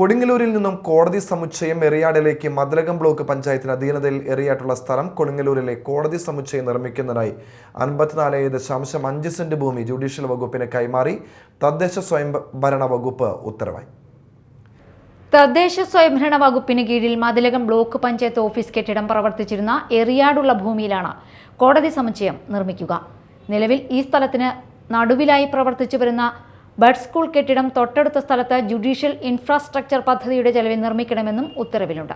കൊടുങ്ങല്ലൂരിൽ നിന്നും കോടതി സമുച്ചയം എറിയാടിലേക്ക് മതിലകം ബ്ലോക്ക് പഞ്ചായത്തിന് അധീനതയിൽ എറിയാട്ടുള്ള സ്ഥലം കൊടുങ്ങല്ലൂരിലെ കോടതി സമുച്ചയം നിർമ്മിക്കുന്നതിനായി അൻപത്തിനാല് ദശാംശം അഞ്ച് സെന്റ് ഭൂമി ജുഡീഷ്യൽ വകുപ്പിന് കൈമാറി തദ്ദേശ സ്വയംഭരണ വകുപ്പ് ഉത്തരവായി. തദ്ദേശ സ്വയംഭരണ വകുപ്പിന് കീഴിൽ മതിലകം ബ്ലോക്ക് പഞ്ചായത്ത് ഓഫീസ് കെട്ടിടം പ്രവർത്തിച്ചിരുന്ന എറിയാടുള്ള ഭൂമിയിലാണ് കോടതി സമുച്ചയം നിർമ്മിക്കുക. നിലവിൽ ഈ സ്ഥലത്തിന് നടുവിലായി പ്രവർത്തിച്ചു വരുന്ന ബഡ് സ്കൂൾ കെട്ടിടം തൊട്ടടുത്ത സ്ഥലത്ത് ജുഡീഷ്യൽ ഇൻഫ്രാസ്ട്രക്ചർ പദ്ധതിയുടെ ചെലവിൽ നിർമ്മിക്കണമെന്നും ഉത്തരവിലുണ്ട്.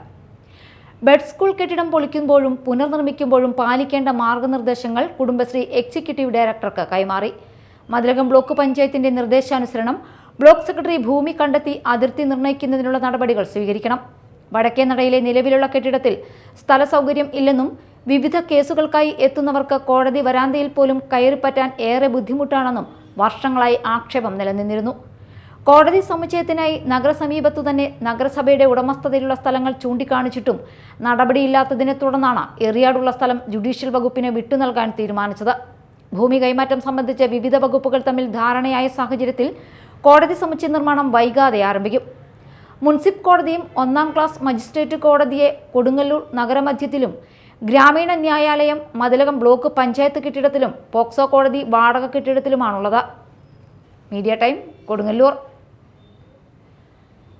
ബഡ് സ്കൂൾ കെട്ടിടം പൊളിക്കുമ്പോഴും പുനർനിർമ്മിക്കുമ്പോഴും പാലിക്കേണ്ട മാർഗനിർദ്ദേശങ്ങൾ കുടുംബശ്രീ എക്സിക്യൂട്ടീവ് ഡയറക്ടർക്ക് കൈമാറി. മതിലകം ബ്ലോക്ക് പഞ്ചായത്തിന്റെ നിർദ്ദേശാനുസരണം ബ്ലോക്ക് സെക്രട്ടറി ഭൂമി കണ്ടെത്തി അതിർത്തി നിർണയിക്കുന്നതിനുള്ള നടപടികൾ സ്വീകരിക്കണം. വടക്കേ നടയിലെ നിലവിലുള്ള കെട്ടിടത്തിൽ സ്ഥല സൗകര്യം ഇല്ലെന്നും വിവിധ കേസുകൾക്കായി എത്തുന്നവർക്ക് കോടതി വരാന്തയിൽ പോലും കയറിപ്പറ്റാൻ ഏറെ ബുദ്ധിമുട്ടാണെന്നും വർഷങ്ങളായി ആക്ഷേപം നിലനിന്നിരുന്നു. കോടതി സമുച്ചയത്തിനായി നഗരസമീപത്തു തന്നെ നഗരസഭയുടെ ഉടമസ്ഥതയിലുള്ള സ്ഥലങ്ങൾ ചൂണ്ടിക്കാണിച്ചിട്ടും നടപടിയില്ലാത്തതിനെ തുടർന്നാണ് എറിയാടുള്ള സ്ഥലം ജുഡീഷ്യൽ വകുപ്പിന് വിട്ടു നൽകാൻ തീരുമാനിച്ചത്. ഭൂമി കൈമാറ്റം സംബന്ധിച്ച് വിവിധ വകുപ്പുകൾ തമ്മിൽ ധാരണയായ സാഹചര്യത്തിൽ കോടതി സമുച്ചയ നിർമ്മാണം വൈകാതെ ആരംഭിക്കും. മുൻസിപ്പ് കോടതിയും ഒന്നാം ക്ലാസ് മജിസ്ട്രേറ്റ് കോടതിയെ കൊടുങ്ങല്ലൂർ നഗരമധ്യത്തിലും ഗ്രാമീണ ന്യായാലയം മതിലകം ബ്ലോക്ക് പഞ്ചായത്ത് കെട്ടിടത്തിലും പോക്സോ കോടതി വാടക കെട്ടിടത്തിലുമാണുള്ളത്. Media time Kodungallur.